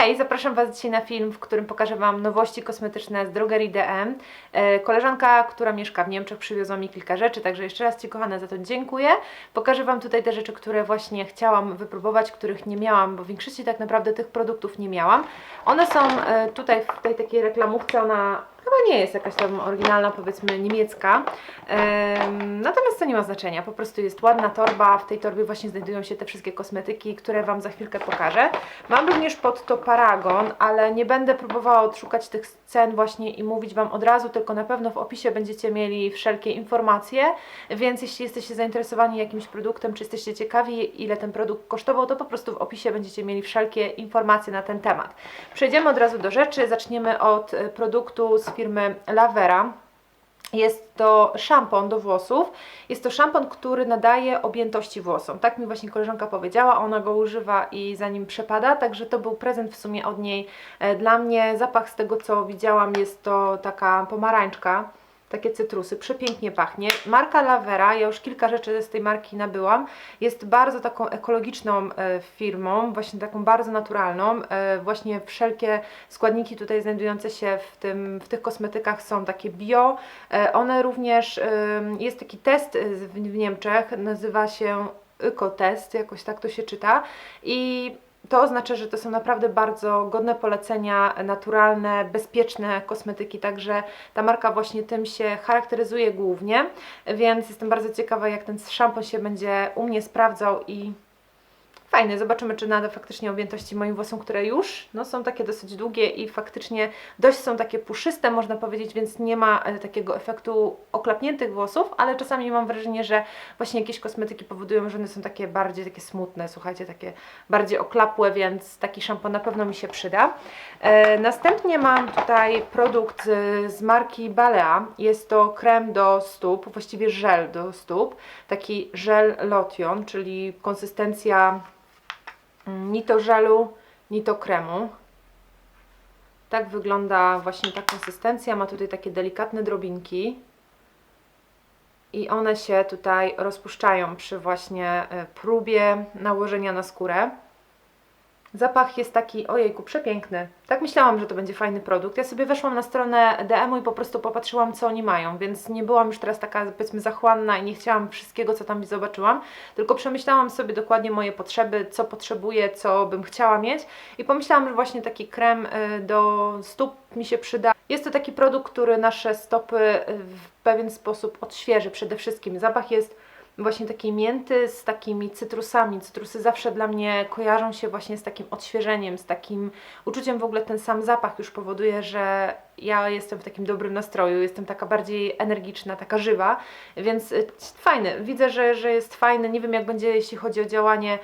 Hej, zapraszam Was dzisiaj na film, w którym pokażę Wam nowości kosmetyczne z drogerii DM. E, koleżanka, która mieszka w Niemczech, przywiozła mi kilka rzeczy, także jeszcze raz Ci kochana za to dziękuję. Pokażę Wam tutaj te rzeczy, które właśnie chciałam wypróbować, których nie miałam, bo w większości tak naprawdę tych produktów nie miałam. One są e, tutaj w tej takiej reklamówce, ona chyba nie jest jakaś tam oryginalna, powiedzmy niemiecka. Em, natomiast to nie ma znaczenia, po prostu jest ładna torba, w tej torbie właśnie znajdują się te wszystkie kosmetyki, które Wam za chwilkę pokażę. Mam również pod to paragon, ale nie będę próbowała odszukać tych cen właśnie i mówić Wam od razu, tylko na pewno w opisie będziecie mieli wszelkie informacje, więc jeśli jesteście zainteresowani jakimś produktem, czy jesteście ciekawi ile ten produkt kosztował, to po prostu w opisie będziecie mieli wszelkie informacje na ten temat. Przejdziemy od razu do rzeczy, zaczniemy od produktu z firmy Lavera. Jest to szampon do włosów. Jest to szampon, który nadaje objętości włosom. Tak mi właśnie koleżanka powiedziała, ona go używa i za nim przepada, także to był prezent w sumie od niej e, dla mnie. Zapach z tego co widziałam jest to taka pomarańczka, takie cytrusy, przepięknie pachnie. Marka Lavera, ja już kilka rzeczy z tej marki nabyłam, jest bardzo taką ekologiczną e, firmą, właśnie taką bardzo naturalną. E, właśnie wszelkie składniki tutaj znajdujące się w, tym, w tych kosmetykach są takie bio. E, one również, jest taki test w, Niemczech, nazywa się Ökotest, jakoś tak to się czyta i to oznacza, że to są naprawdę bardzo godne polecenia, naturalne, bezpieczne kosmetyki, także ta marka właśnie tym się charakteryzuje głównie, więc jestem bardzo ciekawa, jak ten szampon się będzie u mnie sprawdzał i fajny. Zobaczymy, czy nada faktycznie objętości moim włosom, które już no, są takie dosyć długie i faktycznie dość są takie puszyste, można powiedzieć, więc nie ma e, takiego efektu oklapniętych włosów, ale czasami mam wrażenie, że właśnie jakieś kosmetyki powodują, że one są takie bardziej takie smutne, słuchajcie, takie bardziej oklapłe, więc taki szampon na pewno mi się przyda. E, następnie mam tutaj produkt z, z marki Balea. Jest to krem do stóp, właściwie żel do stóp, taki żel lotion, czyli konsystencja ni to żelu, ni to kremu. Tak wygląda właśnie ta konsystencja. Ma tutaj takie delikatne drobinki. I one się tutaj rozpuszczają przy właśnie e, próbie nałożenia na skórę. Zapach jest taki, ojejku, przepiękny. Tak myślałam, że to będzie fajny produkt. Ja sobie weszłam na stronę DM i po prostu popatrzyłam, co oni mają, więc nie byłam już teraz taka, powiedzmy, zachłanna i nie chciałam wszystkiego, co tam zobaczyłam, tylko przemyślałam sobie dokładnie moje potrzeby, co potrzebuję, co bym chciała mieć i pomyślałam, że właśnie taki krem y, do stóp mi się przyda. Jest to taki produkt, który nasze stopy y, w pewien sposób odświeży przede wszystkim. Zapach jest właśnie takiej mięty z takimi cytrusami. Cytrusy zawsze dla mnie kojarzą się właśnie z takim odświeżeniem, z takim uczuciem w ogóle ten sam zapach już powoduje, że ja jestem w takim dobrym nastroju, jestem taka bardziej energiczna, taka żywa, więc y, fajny. Widzę, że, że jest fajny. Nie wiem jak będzie jeśli chodzi o działanie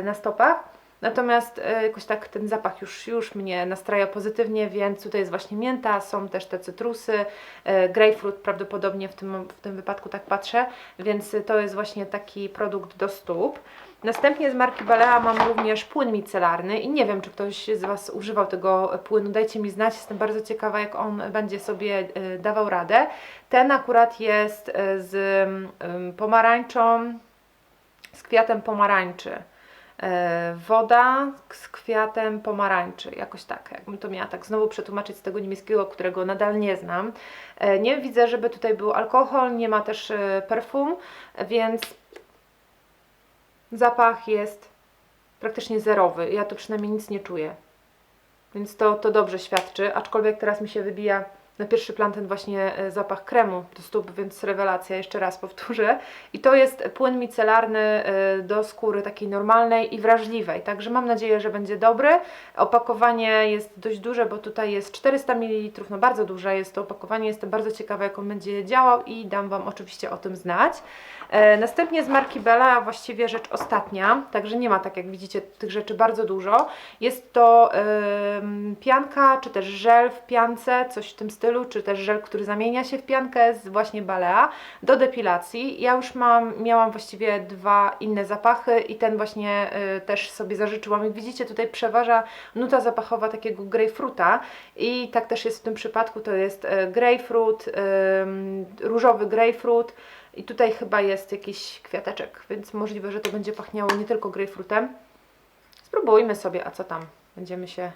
y, na stopach. Natomiast e, jakoś tak ten zapach już, już mnie nastraja pozytywnie, więc tutaj jest właśnie mięta, są też te cytrusy, e, grapefruit prawdopodobnie w tym, w tym wypadku tak patrzę, więc to jest właśnie taki produkt do stóp. Następnie z marki Balea mam również płyn micelarny i nie wiem, czy ktoś z Was używał tego płynu, dajcie mi znać, jestem bardzo ciekawa, jak on będzie sobie e, dawał radę. Ten akurat jest z em, pomarańczą, z kwiatem pomarańczy. E, woda z kwiatem pomarańczy, jakoś tak, jakbym to miała tak znowu przetłumaczyć z tego niemieckiego, którego nadal nie znam. E, Nie widzę, żeby tutaj był alkohol, nie ma też e, perfum, więc zapach jest praktycznie zerowy. Ja tu przynajmniej nic nie czuję. Więc to, to dobrze świadczy, aczkolwiek teraz mi się wybija na pierwszy plan ten właśnie e, zapach kremu do stóp, więc rewelacja, jeszcze raz powtórzę. I to jest płyn micelarny e, do skóry takiej normalnej i wrażliwej, także mam nadzieję, że będzie dobry. Opakowanie jest dość duże, bo tutaj jest 400 ml, no bardzo duże jest to opakowanie, jestem bardzo ciekawa jak on będzie działał i dam Wam oczywiście o tym znać. E, Następnie z marki Bella właściwie rzecz ostatnia, także nie ma tak jak widzicie tych rzeczy bardzo dużo. Jest to em, pianka, czy też żel w piance, coś w tym stylu, czy też żel, który zamienia się w piankę z właśnie Balea do depilacji. Ja już mam, miałam właściwie dwa inne zapachy i ten właśnie y, też sobie zażyczyłam. Jak widzicie tutaj przeważa nuta zapachowa takiego grejpfruta i tak też jest w tym przypadku, to jest y, grejpfrut, ym, różowy grejpfrut, i tutaj chyba jest jakiś kwiateczek, więc możliwe, że to będzie pachniało nie tylko grejpfrutem. Spróbujmy sobie, a co tam? Będziemy się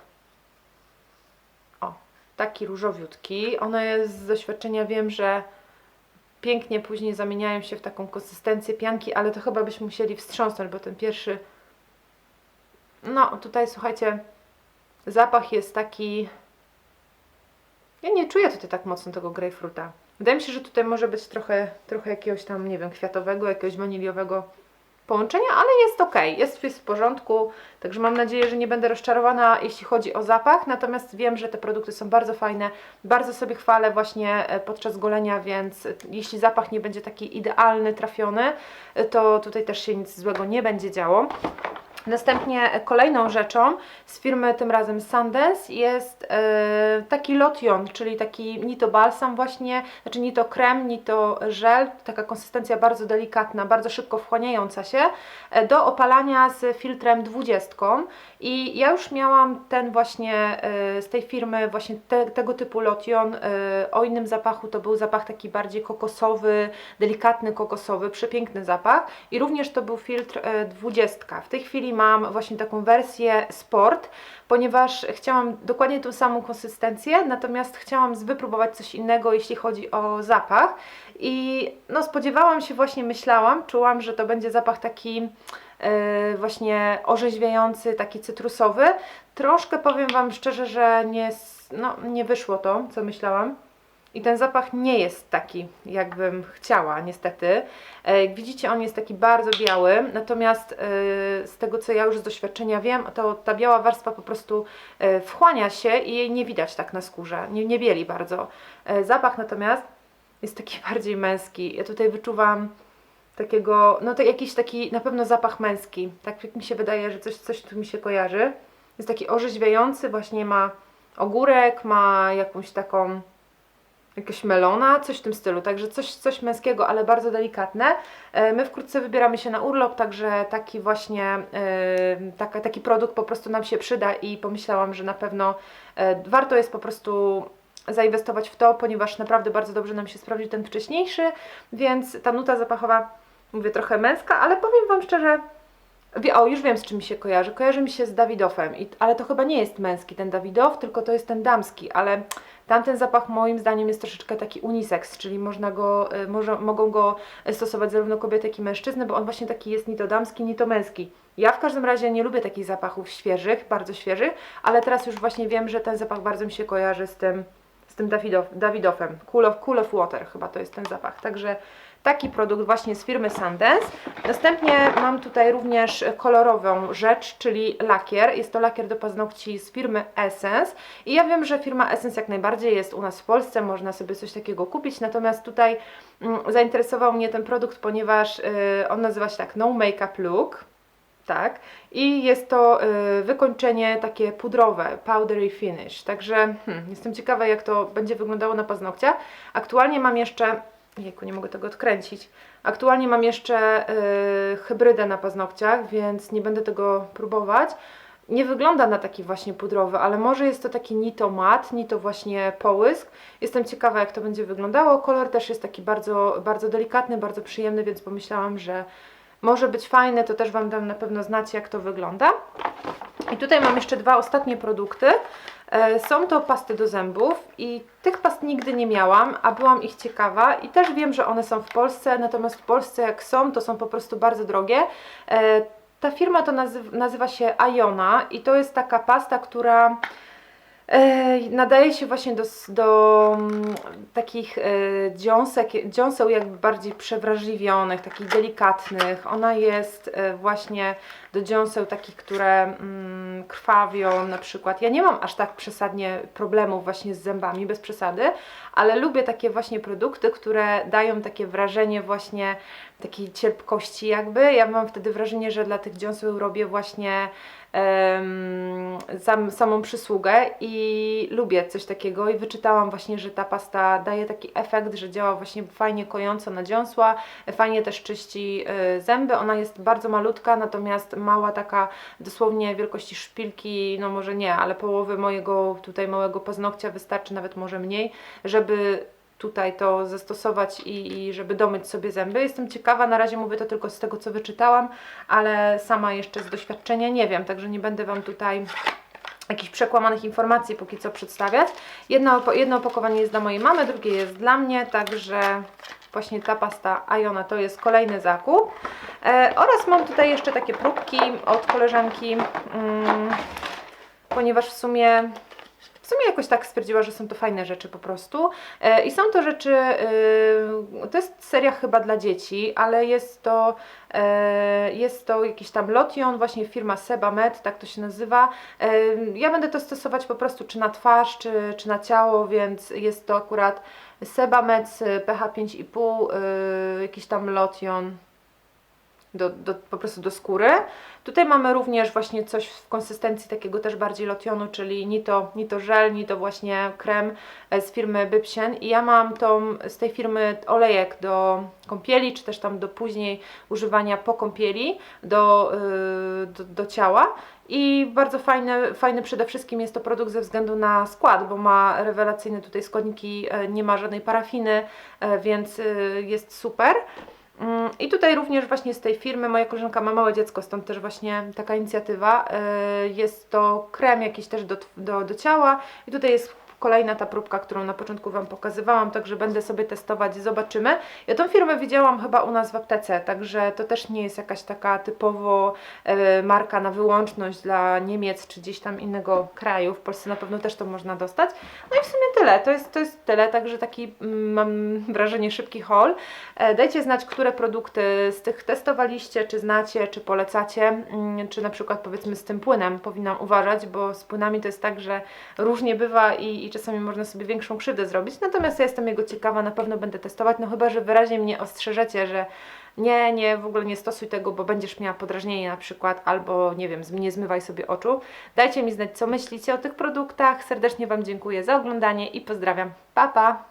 taki różowiutki. One z doświadczenia wiem, że pięknie później zamieniają się w taką konsystencję pianki, ale to chyba byśmy musieli wstrząsnąć, bo ten pierwszy. No, tutaj słuchajcie, zapach jest taki. Ja nie czuję tutaj tak mocno tego grejpfruta. Wydaje mi się, że tutaj może być trochę, trochę jakiegoś tam, nie wiem, kwiatowego, jakiegoś waniliowego połączenia, ale jest ok, jest, jest w porządku. Także mam nadzieję, że nie będę rozczarowana, jeśli chodzi o zapach. Natomiast wiem, że te produkty są bardzo fajne. Bardzo sobie chwalę właśnie e, podczas golenia, więc e, jeśli zapach nie będzie taki idealny, trafiony, e, to tutaj też się nic złego nie będzie działo. Następnie kolejną rzeczą z firmy tym razem Sundance jest e, taki lotion, czyli taki ni to balsam właśnie, znaczy ni to krem, ni to żel, taka konsystencja bardzo delikatna, bardzo szybko wchłaniająca się, e, do opalania z filtrem 20. I ja już miałam ten właśnie e, z tej firmy, właśnie te, tego typu lotion e, o innym zapachu, to był zapach taki bardziej kokosowy, delikatny kokosowy, przepiękny zapach i również to był filtr e, 20. W tej chwili mam właśnie taką wersję sport, ponieważ chciałam dokładnie tą samą konsystencję, natomiast chciałam wypróbować coś innego, jeśli chodzi o zapach. I no, spodziewałam się, właśnie myślałam, czułam, że to będzie zapach taki e, właśnie orzeźwiający, taki cytrusowy. Troszkę powiem Wam szczerze, że nie, no, nie wyszło to, co myślałam. I ten zapach nie jest taki, jakbym chciała, niestety. E, Jak widzicie, on jest taki bardzo biały, natomiast e, z tego, co ja już z doświadczenia wiem, to ta biała warstwa po prostu e, wchłania się i jej nie widać tak na skórze, nie, nie bieli bardzo. Zapach natomiast jest taki bardziej męski. Ja tutaj wyczuwam takiego, no to jakiś taki na pewno zapach męski. Tak mi się wydaje, że coś, coś tu mi się kojarzy. Jest taki orzeźwiający, właśnie ma ogórek, ma jakąś taką jakaś melona, coś w tym stylu, także coś, coś męskiego, ale bardzo delikatne. E, My wkrótce wybieramy się na urlop, także taki właśnie, e, taka, taki produkt po prostu nam się przyda i pomyślałam, że na pewno e, warto jest po prostu zainwestować w to, ponieważ naprawdę bardzo dobrze nam się sprawdził ten wcześniejszy, więc ta nuta zapachowa, mówię, trochę męska, ale powiem Wam szczerze, o, już wiem z czym mi się kojarzy. Kojarzy mi się z Dawidowem, I, ale to chyba nie jest męski ten Dawidow, tylko to jest ten damski, ale tamten zapach moim zdaniem jest troszeczkę taki unisex, czyli można go, y, może, mogą go stosować zarówno kobiety, jak i mężczyzny, bo on właśnie taki jest ni to damski, ni to męski. Ja w każdym razie nie lubię takich zapachów świeżych, bardzo świeżych, ale teraz już właśnie wiem, że ten zapach bardzo mi się kojarzy z tym, z tym Dawidow, Dawidowem. Cool of, cool of Water chyba to jest ten zapach. Także taki produkt właśnie z firmy Sundance. Następnie mam tutaj również kolorową rzecz, czyli lakier. Jest to lakier do paznokci z firmy Essence. I ja wiem, że firma Essence jak najbardziej jest u nas w Polsce, można sobie coś takiego kupić. Natomiast tutaj mm, zainteresował mnie ten produkt, ponieważ y, on nazywa się tak No Makeup Look. Tak. I jest to y, wykończenie takie pudrowe, powdery finish. Także hmm, jestem ciekawa, jak to będzie wyglądało na paznokciach. Aktualnie mam jeszcze. Jejku, nie mogę tego odkręcić. Aktualnie mam jeszcze y, hybrydę na paznokciach, więc nie będę tego próbować. Nie wygląda na taki właśnie pudrowy, ale może jest to taki ni to mat, ni to właśnie połysk. Jestem ciekawa, jak to będzie wyglądało. Kolor też jest taki bardzo, bardzo delikatny, bardzo przyjemny, więc pomyślałam, że może być fajne, to też Wam dam na pewno znać, jak to wygląda. I tutaj mam jeszcze dwa ostatnie produkty. E, Są to pasty do zębów i tych past nigdy nie miałam, a byłam ich ciekawa i też wiem, że one są w Polsce, natomiast w Polsce jak są, to są po prostu bardzo drogie. E, Ta firma to nazywa, nazywa się Iona i to jest taka pasta, która e, nadaje się właśnie do, do mm, takich dziąsek, dziąseł jakby bardziej przewrażliwionych, takich delikatnych. Ona jest właśnie do dziąseł takich, które mm, krwawią na przykład. Ja nie mam aż tak przesadnie problemów właśnie z zębami, bez przesady, ale lubię takie właśnie produkty, które dają takie wrażenie właśnie takiej cierpkości jakby. Ja mam wtedy wrażenie, że dla tych dziąseł robię właśnie em, sam, samą przysługę i lubię coś takiego i wyczytałam właśnie, że ta pasta daje taki efekt, że działa właśnie fajnie kojąco na dziąsła, fajnie też czyści y, zęby. Ona jest bardzo malutka, natomiast mała taka dosłownie wielkości szpilki, no może nie, ale połowy mojego tutaj małego paznokcia wystarczy, nawet może mniej, żeby tutaj to zastosować i, i żeby domyć sobie zęby. Jestem ciekawa, na razie mówię to tylko z tego, co wyczytałam, ale sama jeszcze z doświadczenia nie wiem, także nie będę Wam tutaj jakichś przekłamanych informacji póki co przedstawiać. Jedno, jedno opakowanie jest dla mojej mamy, drugie jest dla mnie, także właśnie ta pasta Iona to jest kolejny zakup. E, oraz mam tutaj jeszcze takie próbki od koleżanki, mm, ponieważ w sumie sumie jakoś tak stwierdziła, że są to fajne rzeczy po prostu. E, I są to rzeczy, y, to jest seria chyba dla dzieci, ale jest to, e, jest to jakiś tam lotion, właśnie firma Sebamed, tak to się nazywa. E, Ja będę to stosować po prostu czy na twarz, czy, czy na ciało, więc jest to akurat Sebamed z pH 5,5, y, jakiś tam lotion do, do, po prostu do skóry. Tutaj mamy również właśnie coś w konsystencji takiego też bardziej lotionu, czyli ni to, ni to żel, ni to właśnie krem e, z firmy Bybsien i ja mam tą, z tej firmy olejek do kąpieli, czy też tam do później używania po kąpieli do, yy, do, do ciała i bardzo fajny, fajny przede wszystkim jest to produkt ze względu na skład, bo ma rewelacyjne tutaj składniki, e, nie ma żadnej parafiny, więc jest super. I tutaj również właśnie z tej firmy moja koleżanka ma małe dziecko, stąd też właśnie taka inicjatywa. Y, Jest to krem jakiś też do, do, do ciała i tutaj jest kolejna ta próbka, którą na początku Wam pokazywałam, także będę sobie testować, zobaczymy. Ja tą firmę widziałam chyba u nas w aptece, także to też nie jest jakaś taka typowo e, marka na wyłączność dla Niemiec czy gdzieś tam innego kraju. W Polsce na pewno też to można dostać. No i w sumie tyle, to jest, to jest tyle, także taki mm, mam wrażenie szybki haul. E, Dajcie znać, które produkty z tych testowaliście, czy znacie, czy polecacie, mm, czy na przykład powiedzmy z tym płynem powinnam uważać, bo z płynami to jest tak, że różnie bywa i, i czasami można sobie większą krzywdę zrobić. Natomiast ja jestem jego ciekawa, na pewno będę testować, no chyba, że wyraźnie mnie ostrzeżecie, że nie, nie, w ogóle nie stosuj tego, bo będziesz miała podrażnienie na przykład, albo nie wiem, nie zmywaj sobie oczu. Dajcie mi znać, co myślicie o tych produktach. Serdecznie Wam dziękuję za oglądanie i pozdrawiam. Pa, pa!